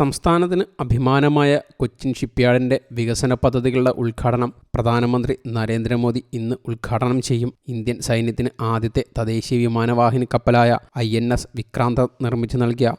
സംസ്ഥാനത്തിന് അഭിമാനമായ കൊച്ചിൻ ഷിപ്പ്യാർഡിന്റെ വികസന പദ്ധതികളുടെ ഉദ്ഘാടനം പ്രധാനമന്ത്രി നരേന്ദ്രമോദി ഇന്ന് ഉദ്ഘാടനം ചെയ്യും. ഇന്ത്യൻ സൈന്യത്തിന് ആദ്യത്തെ തദ്ദേശീയ വിമാനവാഹിനി കപ്പലായ ഐ എൻ എസ് വിക്രാന്ത നിർമ്മിച്ചു നൽകിയ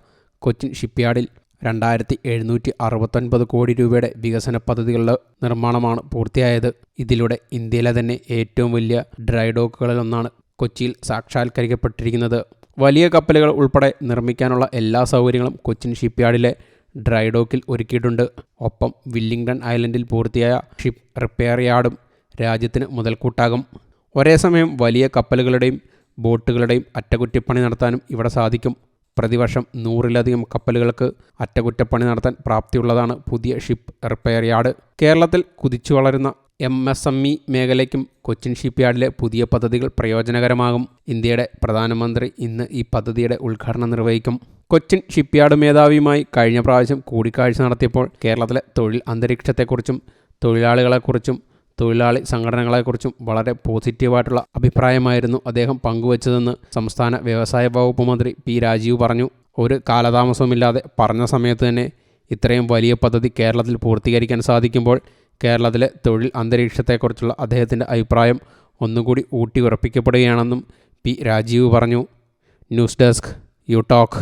കൊച്ചിൻ ഷിപ്പ്യാർഡിൽ രണ്ടായിരത്തി എഴുന്നൂറ്റി അറുപത്തൊൻപത് കോടി രൂപയുടെ വികസന പദ്ധതികളുടെ നിർമ്മാണമാണ് പൂർത്തിയായത്. ഇതിലൂടെ ഇന്ത്യയിലെ തന്നെ ഏറ്റവും വലിയ ഡ്രൈ ഡോക്കുകളിലൊന്നാണ് കൊച്ചിയിൽ സാക്ഷാത്കരിക്കപ്പെട്ടിരിക്കുന്നത്. വലിയ കപ്പലുകൾ ഉൾപ്പെടെ നിർമ്മിക്കാനുള്ള എല്ലാ സൗകര്യങ്ങളും കൊച്ചിൻ ഷിപ്പ്യാർഡിലെ ഡ്രൈ ഡോക്കിൽ ഒരുക്കിയിട്ടുണ്ട്. ഒപ്പം വില്ലിംഗ്ടൺ ഐലൻഡിൽ പൂർത്തിയായ ഷിപ്പ് റിപ്പയർ യാർഡും രാജ്യത്തിന് മുതൽക്കൂട്ടാകും. ഒരേ സമയം വലിയ കപ്പലുകളുടെയും ബോട്ടുകളുടെയും അറ്റകുറ്റപ്പണി നടത്താനും ഇവിടെ സാധിക്കും. പ്രതിവർഷം നൂറിലധികം കപ്പലുകൾക്ക് അറ്റകുറ്റപ്പണി നടത്താൻ പ്രാപ്തിയുള്ളതാണ് പുതിയ ഷിപ്പ് റിപ്പയർ യാർഡ്. കേരളത്തിൽ കുതിച്ചു വളരുന്ന എം എസ് എം ഇ മേഖലയ്ക്കും കൊച്ചിൻ ഷിപ്പ്യാർഡിലെ പുതിയ പദ്ധതികൾ പ്രയോജനകരമാകും. ഇന്ത്യയുടെ പ്രധാനമന്ത്രി ഇന്ന് ഈ പദ്ധതിയുടെ ഉദ്ഘാടനം നിർവഹിക്കും. കൊച്ചിൻ ഷിപ്പ്യാർഡ് മേധാവിയുമായി കഴിഞ്ഞ പ്രാവശ്യം കൂടിക്കാഴ്ച നടത്തിയപ്പോൾ കേരളത്തിലെ തൊഴിൽ അന്തരീക്ഷത്തെക്കുറിച്ചും തൊഴിലാളികളെക്കുറിച്ചും തൊഴിലാളി സംഘടനകളെക്കുറിച്ചും വളരെ പോസിറ്റീവായിട്ടുള്ള അഭിപ്രായമായിരുന്നു അദ്ദേഹം പങ്കുവച്ചതെന്ന് സംസ്ഥാന വ്യവസായ വകുപ്പ് മന്ത്രി പി രാജീവ് പറഞ്ഞു. ഒരു കാലതാമസവുമില്ലാതെ പറഞ്ഞ സമയത്ത് തന്നെ ഇത്രയും വലിയ പദ്ധതി കേരളത്തിൽ പൂർത്തീകരിക്കാൻ സാധിക്കുമ്പോൾ കേരളത്തിലെ തൊഴിൽ അന്തരീക്ഷത്തെക്കുറിച്ചുള്ള അദ്ദേഹത്തിന്റെ അഭിപ്രായം ഒന്നുകൂടി ഊട്ടി ഉറപ്പിക്കപ്പെടുകയാണെന്നും പി രാജീവ് പറഞ്ഞു. News desk U talk.